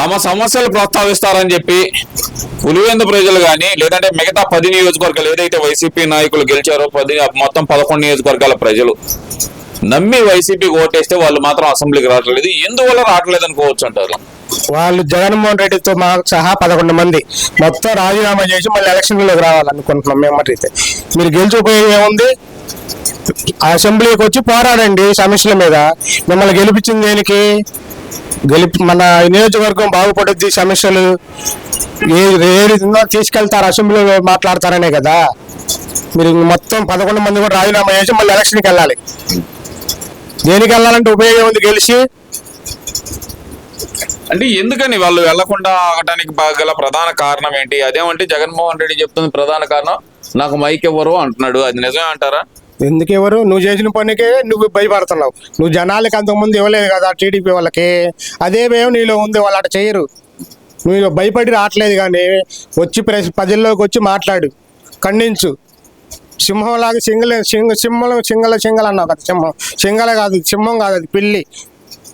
తమ సమస్యలు ప్రస్తావిస్తారని చెప్పి పులివెందు ప్రజలు కానీ లేదంటే మిగతా పది నియోజకవర్గాలు ఏదైతే వైసీపీ నాయకులు గెలిచారో పది మొత్తం పదకొండు నియోజకవర్గాల ప్రజలు నమ్మి వైసీపీకి ఓటేస్తే వాళ్ళు మాత్రం అసెంబ్లీకి రావట్లేదు. ఎందువల్ల రావట్లేదు అనుకోవచ్చు అంటారు? వాళ్ళు జగన్మోహన్ రెడ్డితో మా సహా పదకొండు మంది. మొత్తం రాజీనామా చేసి మళ్ళీ ఎలక్షన్లోకి రావాలనుకుంటున్నాం మేము అయితే మీరు గెలిచిపోయేది ఏముంది? అసెంబ్లీకి వచ్చి పోరాడండి సమస్యల మీద. మిమ్మల్ని గెలిపించింది దేనికి? గెలిపి మన నియోజకవర్గం బాగుపడుద్ది సమస్యలు ఏ ఏది ఉందో తీసుకెళ్తారు అసెంబ్లీలో మాట్లాడతారనే కదా. మీరు మొత్తం పదకొండు మంది కూడా రాజీనామా చేసి మళ్ళీ ఎలక్షన్కి వెళ్ళాలి. దేనికి వెళ్ళాలంటే ఉపయోగం ఉంది గెలిచి? అంటే ఎందుకని వాళ్ళు వెళ్ళకుండా ఆగటానికి బాగా గల ప్రధాన కారణం ఏంటి? అదేమంటే జగన్మోహన్ రెడ్డి చెప్తుంది ప్రధాన కారణం నాకు మైక్ ఇవ్వరు అంటున్నాడు. అది నిజమే అంటారా? ఎందుకు ఎవరు నువ్వు చేసిన పనికే నువ్వు భయపడుతున్నావు. నువ్వు జనాలకి అంతకుముందు ఇవ్వలేదు కదా టీడీపీ వాళ్ళకి. అదే భయం నీలో ఉంది వాళ్ళు అట్లా చేయరు. నువ్వు భయపడి రావట్లేదు కానీ వచ్చి ప్రెస్ ప్రజల్లోకి వచ్చి మాట్లాడు. ఖండించు. సింహంలాగా సింగల్ సింగ సింహం సింగల సింగల్ అన్నావు కదా సింహం. సింగల కాదు సింహం కాదు అది పిల్లి.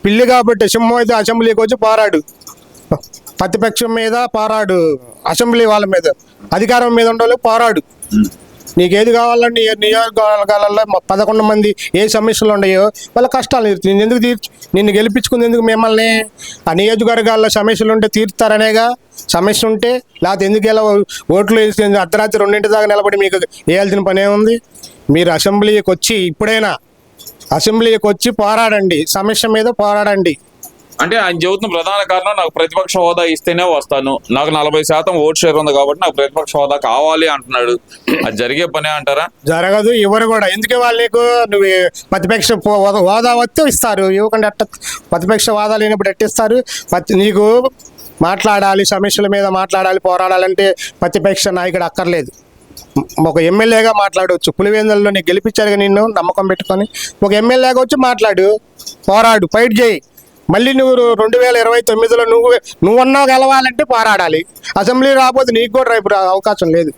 పిల్లి కాబట్టి సింహం అయితే అసెంబ్లీకి వచ్చి పోరాడు. ప్రతిపక్షం మీద పోరాడు. అసెంబ్లీ వాళ్ళ మీద. అధికారం మీద ఉండాలి పోరాడు. నీకేది కావాలండి? నియోజకవర్గాలలో పదకొండు మంది ఏ సమస్యలు ఉన్నాయో వాళ్ళ కష్టాలు తీర్చు. నేను ఎందుకు తీర్చు? నిన్ను గెలిపించుకుంది ఎందుకు మిమ్మల్ని? ఆ నియోజకవర్గాల్లో సమస్యలు ఉంటే తీరుతారనేగా? సమస్య ఉంటే లేకపోతే ఎందుకు ఎలా ఓట్లు వేసి అర్ధరాత్రి రెండింటి దాకా నిలబడి మీకు వేయాల్సిన పని ఏముంది మీరు అసెంబ్లీకి వచ్చి ఇప్పుడైనా అసెంబ్లీకి వచ్చి పోరాడండి. సమస్య మీద పోరాడండి. అంటే ఆయన చెబుతున్న ప్రధాన కారణం నాకు ప్రతిపక్ష హోదా ఇస్తేనే వస్తాను. నాకు నలభై శాతం ఓట్ షేర్ ఉంది కాబట్టి నాకు ప్రతిపక్ష హోదా కావాలి అంటున్నాడు. అది జరిగే పనే అంటారా? జరగదు ఎవరు కూడా. ఎందుకే వాళ్ళు నీకు నువ్వు ప్రతిపక్ష హోదా- వస్తే ఇస్తారు. ఇవ్వకుండా ఎట్ట ప్రతిపక్ష హోదా లేనప్పుడు ఎట్టిస్తారు నీకు మాట్లాడాలి సమస్యల మీద మాట్లాడాలి పోరాడాలంటే ప్రతిపక్ష నాయకుడు అక్కర్లేదు. ఒక ఎమ్మెల్యేగా మాట్లాడవచ్చు. పులివెందులలో నీకు గెలిపించారు నిన్ను నమ్మకం పెట్టుకొని. ఒక ఎమ్మెల్యేగా వచ్చి మాట్లాడు పోరాడు ఫైట్ చేయి. మళ్ళీ నువ్వు రెండు వేల ఇరవై తొమ్మిదిలో నువ్వు నువ్వన్నా గెలవాలంటే పోరాడాలి. అసెంబ్లీ రాకపోతే నీకు కూడా రేపు అవకాశం లేదు.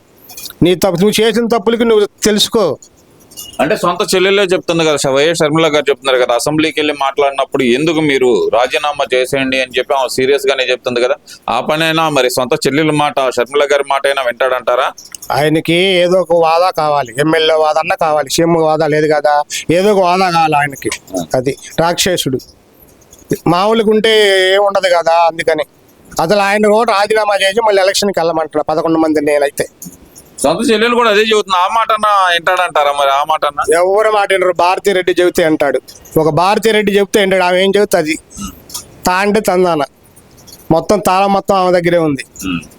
నీ తప్పు నువ్వు చేసిన తప్పులకి నువ్వు తెలుసుకో. అంటే సొంత చెల్లెలే చెప్తుంది కదా వైఎస్ షర్మిల గారు చెప్తున్నారు కదా అసెంబ్లీకి వెళ్ళి మాట్లాడినప్పుడు ఎందుకు మీరు రాజీనామా చేసేయండి అని చెప్పి ఆమె సీరియస్ గానే చెప్తుంది కదా. ఆ పనైనా మరి సొంత చెల్లెల మాట షర్మిల గారి మాట అయినా వింటాడంటారా? ఆయనకి ఏదో ఒక వాదా కావాలి. ఎమ్మెల్యే వాదన్న కావాలి. సీఎం వాదా లేదు కదా. ఏదో ఒక వాదా కావాలి ఆయనకి. అది రాక్షసుడు. మామూలుగా ఉంటే ఏముండదు కదా అందుకని. అసలు ఆయన కూడా రాజీనామా చేసి మళ్ళీ ఎలక్షన్కి వెళ్ళమంటాడు పదకొండు మంది నేనైతే. సొంత చెల్లెలు కూడా అదే చెబుతుంది ఆ మాట వింటాడంటారా మరి? ఆ మాట ఎవరు మాట వినరు భారతీ రెడ్డి చెబితే అంటాడు ఒక భారతీ రెడ్డి చెబితే అంటాడు ఆమె ఏం చెబుతుంది తా అంటే తందాన. మొత్తం తాళం మొత్తం ఆమె దగ్గరే ఉంది.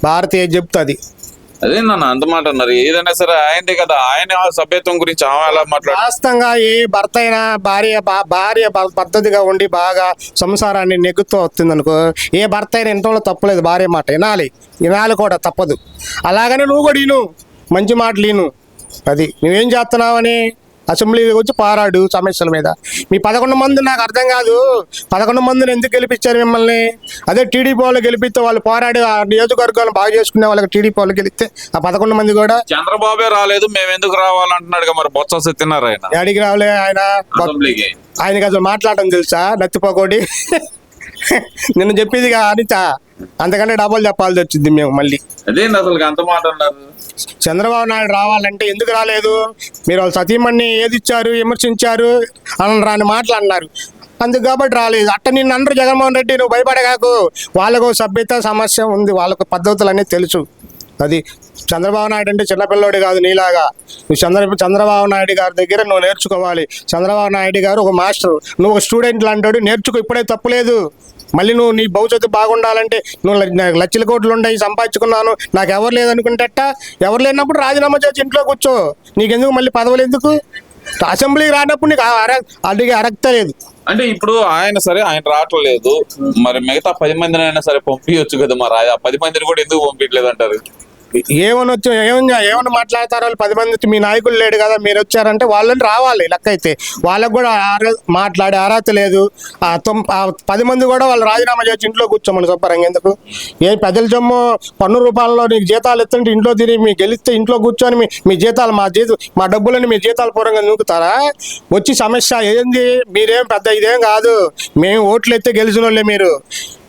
భారతి ఏది చెప్తుంది అదే నాన్న అంత మాట అన్నారు. ఏదైనా సరే ఆయనే కదా ఆయన సభ్యత్వం గురించి ఎలా మాట్లాడు? వాస్తవంగా ఏ భర్త అయినా భార్య భార్య పద్ధతిగా ఉండి బాగా సంసారాన్ని నెగ్గుతూ వస్తుంది అనుకో ఏ భర్త అయినా ఇంట్లో తప్పలేదు భార్య మాట వినాలి. వినాలి కూడా తప్పదు. అలాగనే నువ్వు కూడా విను. మంచి మాటలు విను. అది నువ్వేం చేస్తున్నావని అసెంబ్లీకి వచ్చి పారాడు సమస్యల మీద. మీ పదకొండు మంది నాకు అర్థం కాదు. పదకొండు మందిని ఎందుకు గెలిపించారు మిమ్మల్ని? అదే టీడీపీ వాళ్ళు గెలిపిస్తే వాళ్ళు పోరాడి ఆ నియోజకవర్గాలను బాగా చేసుకునే వాళ్ళకి టీడీపీ వాళ్ళు గెలిస్తే ఆ పదకొండు మంది కూడా చంద్రబాబే రాలేదు మేము ఎందుకు రావాలంటున్నాడు మరి? బొత్స సత్యనారాయణ. యాడికి రావులే ఆయన? ఆయనకి అసలు మాట్లాడడం తెలుసా? నత్తిపోకోడి. నిన్ను చెప్పేది అనిత. అంతకంటే డబల్ చెప్పాల్సి వచ్చింది మేము మళ్ళీ. అదేంటి అసలు అంత మాట అన్నారు? చంద్రబాబు నాయుడు రావాలంటే ఎందుకు రాలేదు? మీరు వాళ్ళ సతీమణ్ణి ఏది ఇచ్చారు విమర్శించారు అని రాని మాటలు అన్నారు. అందుకు కాబట్టి రాలేదు. అట్ట నిన్ను అందరూ జగన్మోహన్ రెడ్డి నువ్వు భయపడగాకు వాళ్ళకు సభ్యత సమస్య ఉంది. వాళ్ళకు పద్ధతులు అనేది తెలుసు. అది చంద్రబాబు నాయుడు అంటే చిన్నపిల్లోడు కాదు నీలాగా. నువ్వు చంద్ర చంద్రబాబు నాయుడు గారి దగ్గర నువ్వు నేర్చుకోవాలి. చంద్రబాబు నాయుడు గారు ఒక మాస్టర్. నువ్వు ఒక స్టూడెంట్ లాంటి నేర్చుకో ఇప్పుడే తప్పులేదు. మళ్ళీ నువ్వు నీ భవిష్యత్తు బాగుండాలంటే నువ్వు నాకు లక్షల కోట్లు ఉన్నాయి సంపాదించుకున్నాను నాకు ఎవరు లేదనుకుంటేట ఎవరు లేనప్పుడు రాజీనామా చేసి ఇంట్లో కూర్చో. నీకెందుకు మళ్ళీ పదవులు ఎందుకు? అసెంబ్లీకి రానప్పుడు నీకు అడిగి అడిగి అరగతలేదు అంటే ఇప్పుడు ఆయన సరే ఆయన రావట్లేదు మరి మిగతా పది మందిని అయినా సరే పంపించచ్చు కదా మరి. ఆ పది మందిని కూడా ఎందుకు పంపించలేదు అంటారు ఏమని వచ్చి ఏమన్నా ఏమని మాట్లాడతారో వాళ్ళు? పది మంది వచ్చి మీ నాయకులు లేడు కదా మీరు వచ్చారంటే వాళ్ళని రావాలి లెక్క అయితే వాళ్ళకు కూడా మాట్లాడే అర్హత లేదు. ఆ ఆ పది మంది కూడా వాళ్ళు రాజీనామా చేసి ఇంట్లో కూర్చోమని చెప్పారంగా ఎందుకు? ఏ పెద్దల జమ్ము పన్ను రూపాయల్లో నీకు జీతాలు ఎత్తుంటే ఇంట్లో తిరిగి మీ గెలిస్తే ఇంట్లో కూర్చొని మీ మీ జీతాలు మా జీతం మా డబ్బులని మీ జీతాల పూర్వంగా నూకుతారా? వచ్చి సమస్య ఏంది? మీరేం పెద్ద ఇదేం కాదు. మేము ఓట్లు ఎత్తే గెలిచిన వాళ్ళే మీరు.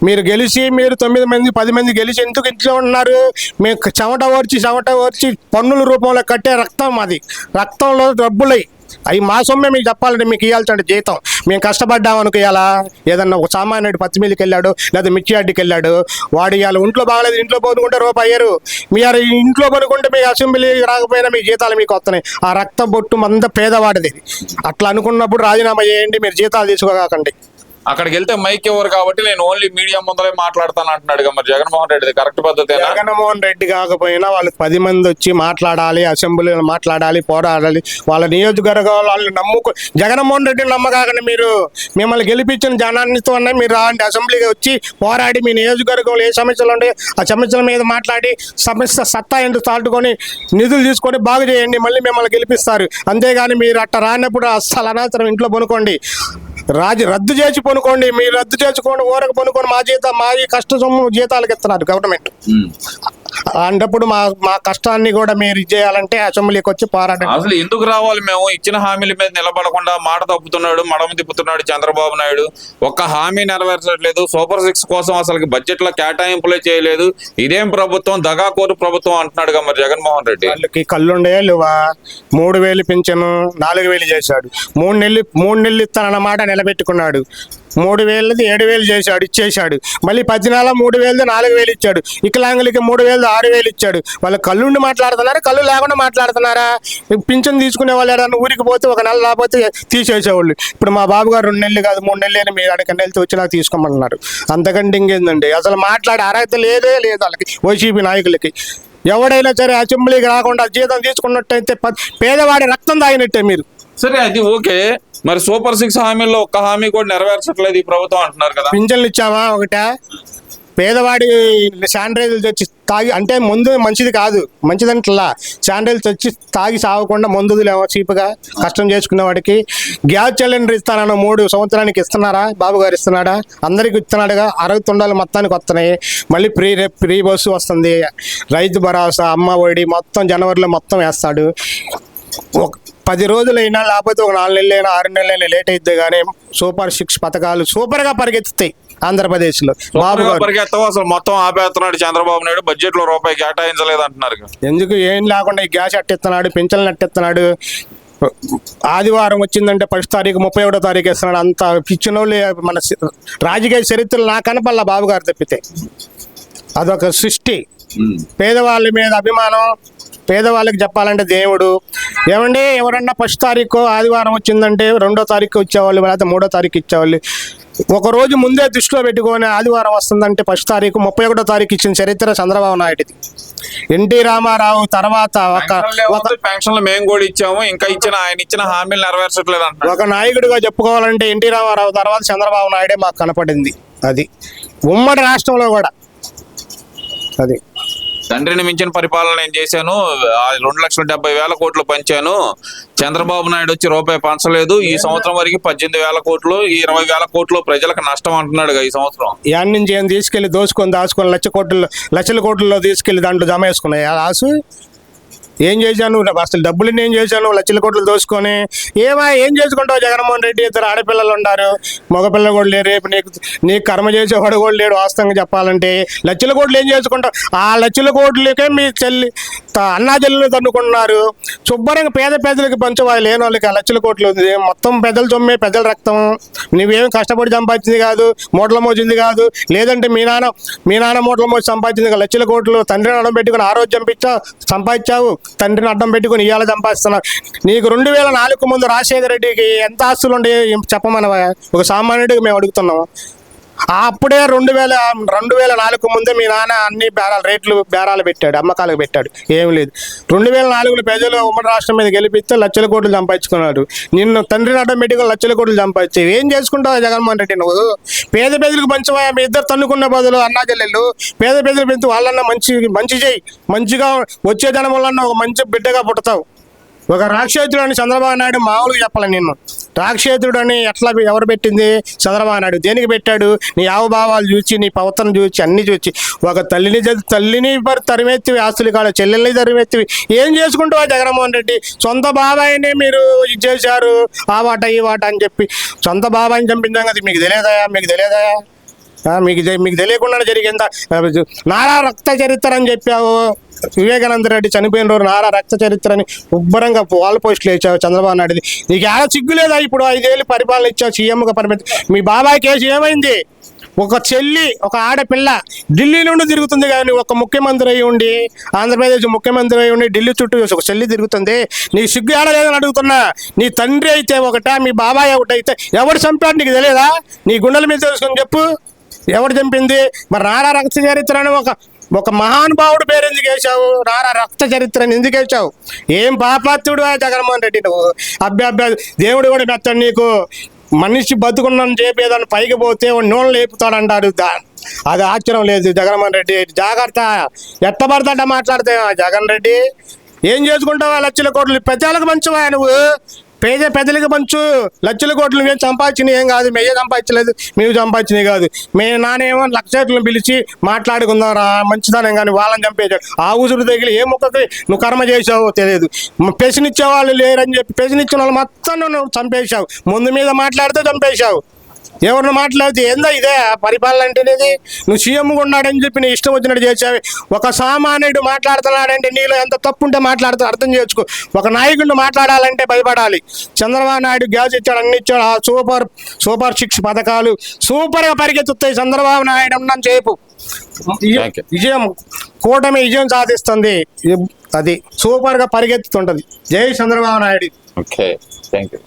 మీరు గెలిచి మీరు తొమ్మిది మంది పది మంది గెలిచి ఎందుకు ఇంట్లో ఉన్నారు? మేము చెమట ఓర్చి చెమట ఓర్చి పన్నుల రూపంలో కట్టే రక్తం అది. రక్తంలో డబ్బులై. అవి మా సొమ్మే మీకు చెప్పాలంటే మీకు ఇవ్వాల్సండి జీతం. మేము కష్టపడ్డాం అనుకోయాలా ఏదన్నా ఒక సామాన్యుడు పత్తిమిల్లికి వెళ్ళాడు లేదా మిర్చి అడ్డికి వెళ్ళాడు వాడు ఇవాళ ఒంట్లో బాగలేదు ఇంట్లో పనుకుంటే రూపాయి అయ్యారు మీరు ఇంట్లో పనుకుంటే మీ అసెంబ్లీ రాకపోయినా మీ జీతాలు మీకు వస్తున్నాయి. ఆ రక్తం బొట్టు మంద పేదవాడిది. అట్లా అనుకున్నప్పుడు రాజీనామా చేయండి మీరు జీతాలు తీసుకోకండి. అక్కడికి వెళ్తే మైక్ ఇవ్వరు కాబట్టి నేను ఓన్లీ మీడియా ముందరే మాట్లాడతాను అంటున్నాడు మరి జగన్మోహన్ రెడ్డి కరెక్ట్ పద్ధతి జగన్మోహన్ రెడ్డి కాకపోయినా వాళ్ళు పది మంది వచ్చి మాట్లాడాలి అసెంబ్లీలో మాట్లాడాలి పోరాడాలి. వాళ్ళ నియోజకవర్గం వాళ్ళు నమ్ముకు జగన్మోహన్ రెడ్డిని నమ్మకాకండి మీరు మిమ్మల్ని గెలిపించిన జనాన్నితో మీరు రాండి. అసెంబ్లీకి వచ్చి పోరాడి మీ నియోజకవర్గంలో ఏ సమస్యలు ఉంటాయి ఆ సమస్యల మీద మాట్లాడి సమస్య సత్తా ఎందుకు తాటుకొని నిధులు తీసుకొని బాగు చేయండి. మళ్ళీ మిమ్మల్ని గెలిపిస్తారు. అంతేగాని మీరు అట్ట రానప్పుడు అస్సలు అనవసరం ఇంట్లో పనుకోండి. రాజు రద్దు చేసి పనుకోండి మీరు రద్దు చేసుకోండి ఊరకు పనుకోండి మా జీతం మా ఈ కష్ట సొమ్ము జీతాలకు ఇస్తున్నారు గవర్నమెంట్ అలాంటప్పుడు మా మా కష్టాన్ని కూడా మీరు ఇది చేయాలంటే అసెంబ్లీకి వచ్చి పోరాటం అసలు ఎందుకు రావాలి మేము? ఇచ్చిన హామీల మీద నిలబడకుండా మాట తప్పుతున్నాడు మడమ తిప్పుతున్నాడు చంద్రబాబు నాయుడు. ఒక్క హామీ నెరవేర్చట్లేదు. సూపర్ సిక్స్ కోసం అసలు బడ్జెట్లో కేటాయింపులే చేయలేదు. ఇదేం ప్రభుత్వం? దగాకోరు ప్రభుత్వం అంటున్నాడు కదా మరి జగన్మోహన్ రెడ్డి. వాళ్ళకి కళ్ళుండే లేవా? మూడు వేలు పింఛను నాలుగు వేలు చేశాడు. మూడు నెలలు మూడు నెలలు ఇస్తానన్నమాట నిలబెట్టుకున్నాడు. మూడు వేలది ఏడు వేలు చేశాడు ఇచ్చేశాడు. మళ్ళీ పది మూడు వేలది నాలుగు వేలు ఇచ్చాడు. వికలాంగులకి మూడు వేలది ఆరు వేలు ఇచ్చాడు. వాళ్ళు కళ్ళుండి మాట్లాడుతున్నారా కళ్ళు లేకుండా మాట్లాడుతున్నారా? పింఛన్ తీసుకునే వాళ్ళు ఏదైనా ఊరికి పోతే ఒక నెల లేకపోతే తీసేసేవాళ్ళు. ఇప్పుడు మా బాబు గారు రెండు నెలలు కాదు మూడు నెలలు మీరు అక్కడికి నెలతో వచ్చి నాకు తీసుకోమన్నారు అంతకంటే ఇంకేందండి? అసలు మాట్లాడే అర్హత లేదే లేదు వాళ్ళకి వైసీపీ నాయకులకి. ఎవడైనా సరే అసెంబ్లీకి రాకుండా జీతం తీసుకున్నట్టయితే పేదవాడి రక్తం తాగినట్టే మీరు. సరే అది ఓకే. మరి సూపర్ సిక్స్ హామీల్లో ఒక్క హామీ కూడా నెరవేర్చట్లేదు ఈ ప్రభుత్వం అంటున్నారు కదా. పింఛన్లు ఇచ్చామా ఒకటే? పేదవాడి శానిటైజర్లు తెచ్చి తాగి అంటే ముందు మంచిది కాదు మంచిదంటలా. శానిటైజర్లు తెచ్చి తాగి సాగకుండా మందులేమో చీపుగా? కష్టం చేసుకునే వాడికి. గ్యాస్ సిలిండర్ ఇస్తానన్న మూడు సంవత్సరానికి ఇస్తున్నారా? బాబు గారు ఇస్తున్నాడా? అందరికి ఇస్తున్నాడుగా. అరవై తొండాలు మొత్తానికి వస్తున్నాయి. మళ్ళీ ఫ్రీ ఫ్రీ బస్సు వస్తుంది. రైతు భరోసా అమ్మ ఒడి మొత్తం జనవరిలో మొత్తం వేస్తాడు. పది రోజులైనా లేకపోతే ఒక నాలుగు నెలలైనా ఆరు నెలలైనా లేట్ అయితే కానీ సూపర్ సిక్స్ పథకాలు సూపర్గా పరిగెత్తుతాయి ఆంధ్రప్రదేశ్లో. బాబు గారు. పరిగెత్తావు అసలు మొత్తం ఆపేస్తున్నాడు చంద్రబాబు నాయుడు బడ్జెట్లో రూపాయి కేటాయించలేదు అంటున్నారు. ఎందుకు? ఏం లేకుండా ఈ గ్యాస్ అట్టిస్తున్నాడు పింఛన్లు అట్టిస్తున్నాడు ఆదివారం వచ్చిందంటే ఫస్ట్ తారీఖు ముప్పై ఒకటో తారీఖు ఇస్తున్నాడు అంత పిచ్చిన మన రాజకీయ చరిత్రలు నా కనపల్ల బాబు గారు తప్పితే. అదొక సృష్టి. పేదవాళ్ళ మీద అభిమానం పేదవాళ్ళకి చెప్పాలంటే దేవుడు. ఏమండి? ఎవరన్నా ఫస్ట్ తారీఖు ఆదివారం వచ్చిందంటే రెండో తారీఖు వచ్చేవాళ్ళు లేకపోతే మూడో తారీఖు ఇచ్చేవాళ్ళు. ఒక రోజు ముందే దృష్టిలో పెట్టుకొని ఆదివారం వస్తుందంటే ఫస్ట్ తారీఖు ముప్పై ఒకటో తారీఖు ఇచ్చిన చరిత్ర చంద్రబాబు నాయుడుది. ఎన్టీ రామారావు తర్వాత ఒక పెన్షన్లు మేము కూడా ఇచ్చాము. ఇంకా ఇచ్చిన ఆయన ఇచ్చిన హామీలు నెరవేర్చట్లేదు ఒక నాయకుడిగా చెప్పుకోవాలంటే ఎన్టీ రామారావు తర్వాత చంద్రబాబు నాయుడే మాకు కనపడింది. అది ఉమ్మడి రాష్ట్రంలో కూడా. అది. తండ్రిని మించిన పరిపాలన నేను చేశాను. రెండు లక్షల డెబ్బై వేల కోట్లు పంచాను. చంద్రబాబు నాయుడు వచ్చి రూపాయి పంచలేదు. ఈ సంవత్సరం వరకు పద్దెనిమిది వేల కోట్లు ఈ ఇరవై వేల కోట్లు ప్రజలకు నష్టం అంటున్నాడు ఈ సంవత్సరం. యాడ్ నుంచి ఏం తీసుకెళ్ళి దోసుకొని దాచుకొని లక్ష కోట్లు లక్షల కోట్లలో తీసుకెళ్ళి దాంట్లో జమ వేసుకున్నాయి ఆ ఆసు ఏం చేశాను? అసలు డబ్బులు ఏం చేశాను? లక్షల కోట్లు దోసుకొని. ఏమా ఏం చేసుకుంటావు జగన్మోహన్ రెడ్డి? ఇద్దరు ఆడపిల్లలు ఉన్నారు. మగపిల్లలు కూడా లేరు. రేపు నీకు నీకు కర్మ చేసేవాడు కూడా లేడు వాస్తవంగా చెప్పాలంటే. లక్షల కోట్లు ఏం చేసుకుంటావు? ఆ లక్షల కోట్లకే మీ చెల్లి అన్నా చెల్లెలు తన్నుకున్నారు శుభ్రంగా పేద పేదలకు పంచవా లేని వాళ్ళకి ఆ లక్షల కోట్లు ఉంది. మొత్తం పెద్దలు సొమ్మే పెద్దల రక్తం. నువ్వేం కష్టపడి సంపాదించింది కాదు. మూటల మోచింది కాదు. లేదంటే మీ నాన్న మీ నాన్న మూటల మోచి సంపాదించింది లక్షల కోట్లు తండ్రిని అడ్డం పెట్టుకుని ఆరోగ్యం పిచ్చా సంపాదించావు. తండ్రిని అడ్డం పెట్టుకుని ఇవాళ సంపాదిస్తున్నావు నీకు రెండు వేల నాలుగు ముందు రాజశేఖర రెడ్డికి ఎంత ఆస్తులు ఉండేవి చెప్పమనవా? ఒక సామాన్యుడికి మేము అడుగుతున్నాము? అప్పుడే రెండు వేల రెండు వేల నాలుగు ముందే మీ నాన్న అన్ని బేరాలు రేట్లు బేరాలు పెట్టాడు అమ్మకాలకు పెట్టాడు. ఏం లేదు. రెండు వేల నాలుగులో ప్రజలు ఉమ్మడి రాష్ట్రం మీద గెలిపిస్తే లక్షల కోట్లు సంపాదించుకున్నాడు నిన్ను తండ్రి ఆటోమేటిక్గా పెట్టుకుని లక్షల కోట్లు సంపాదించావు ఏం చేసుకుంటావు జగన్మోహన్ రెడ్డి నువ్వు? పేద పేదలకు పంచవా మీ ఇద్దరు తన్నుకున్న బదులు అన్నా చెల్లెళ్ళు పేద పేదలు పెంచు వాళ్ళన్నా మంచి మంచి చేయి. మంచిగా వచ్చే జనం వల్ల ఒక మంచి బిడ్డగా పుడతావు. ఒక రాక్షేతుడు అని చంద్రబాబు నాయుడు మామూలుగా చెప్పాలి నిన్ను. రాక్షేతుడు అని ఎట్లా ఎవరు పెట్టింది? చంద్రబాబు నాయుడు. దేనికి పెట్టాడు? నీ ఆవుభావాలు చూసి నీ పవతను చూసి అన్ని చూసి ఒక తల్లిని తల్లిని తరిమెత్తివి ఆస్తులు కాదు చెల్లెల్ని తరిమెత్తివి. ఏం చేసుకుంటావా జగన్మోహన్ రెడ్డి? సొంత బాబాయ్నే మీరు ఇది చేశారు. ఆ వాట ఈ వాట అని చెప్పి. సొంత బాబాయిని చంపించాం కదా మీకు తెలియదా మీకు తెలియదా మీకు మీకు తెలియకుండా జరిగిందా. నారా రక్త చరిత్ర అని చెప్పావు. వివేకానంద రెడ్డి చనిపోయిన రోజు నారా రక్త చరిత్ర అని ఉబ్బరంగా వాల్ పోస్టులు వేసావు చంద్రబాబు నాయుడుది. నీకు ఎలా సిగ్గు లేదా? ఇప్పుడు ఐదేళ్ళు పరిపాలన ఇచ్చావు సీఎంగా పరిమితి మీ బాబాయ్ కేసు ఏమైంది? ఒక చెల్లి ఒక ఆడపిల్ల ఢిల్లీ నుండి తిరుగుతుంది కానీ ఒక ముఖ్యమంత్రి అయి ఉండి ఆంధ్రప్రదేశ్ ముఖ్యమంత్రి అయి ఉండి ఢిల్లీ చుట్టూ ఒక చెల్లి తిరుగుతుంది. నీ సిగ్గు ఆడలేదని అడుగుతున్నా. నీ తండ్రి అయితే ఒకట మీ బాబాయ్ ఒకటైతే ఎవడు చంపాడు నీకు తెలియదా? నీ గుండెల మీద తెలుసుకొని చెప్పు. ఎవడు చంపింది? మరి నారా రక్త చరిత్ర అని ఒక ఒక మహానుభావుడు పేరు ఎందుకు వేసావు నారా రక్త చరిత్రని ఎందుకు వేసావు ఏం పాపాత్తుడు జగన్మోహన్ రెడ్డి? నువ్వు అబ్బా అబ్బా దేవుడు కూడా మెత్తాడు నీకు. మనిషి బతుకున్నాను చెప్పి పైకి పోతే నూనె లేపుతాడంటాడు దా- అది ఆశ్చర్యం లేదు జగన్మోహన్ రెడ్డి. జాగ్రత్త. ఎట్టబడతాడ మాట్లాడితే. జగన్ రెడ్డి ఏం చేసుకుంటావా? లక్షల కోట్లు. పెద్దలకు మంచివా నువ్వు? పేద పెద్దలకు పంచు లక్షల కోట్లు మేము సంపాదించినవి ఏం కాదు మేమే సంపాదించలేదు మేము సంపాదించినవి కాదు. మే నానేమో లక్షలను పిలిచి మాట్లాడుకుందాం రా మంచిదనం కానీ వాళ్ళని చంపేశాడు. ఆ ఊసుడు తగిలి ఏ ముక్కకి నువ్వు కర్మ చేసావో తెలియదు. పెసినిచ్చే వాళ్ళు లేరని చెప్పి పెసినిచ్చిన వాళ్ళు మొత్తం నువ్వు చంపేశావు. ముందు మీద మాట్లాడితే చంపేశావు. ఎవరిని మాట్లాడితే ఏందా ఇదే పరిపాలన అంటేనేది నువ్వు సీఎం ఉన్నాడని చెప్పి నీ ఇష్టం వచ్చినట్టు చేసావు ఒక సామాన్యుడు మాట్లాడుతున్నాడంటే నీలో ఎంత తప్పు ఉంటే మాట్లాడుతూ అర్థం చేసుకో. ఒక నాయకుడిని మాట్లాడాలంటే భయపడాలి. చంద్రబాబు నాయుడు గ్యాస్ ఇచ్చాడు అన్ని ఇచ్చాడు ఆ సూపర్ సూపర్ సిక్స్ పథకాలు సూపర్గా పరిగెత్తుతాయి. చంద్రబాబు నాయుడు ఉన్నాను చేపు. విజయం కూటమి విజయం సాధిస్తుంది. అది సూపర్గా పరిగెత్తుతుంటది. జై Chandrababu Naidu. Okay thank you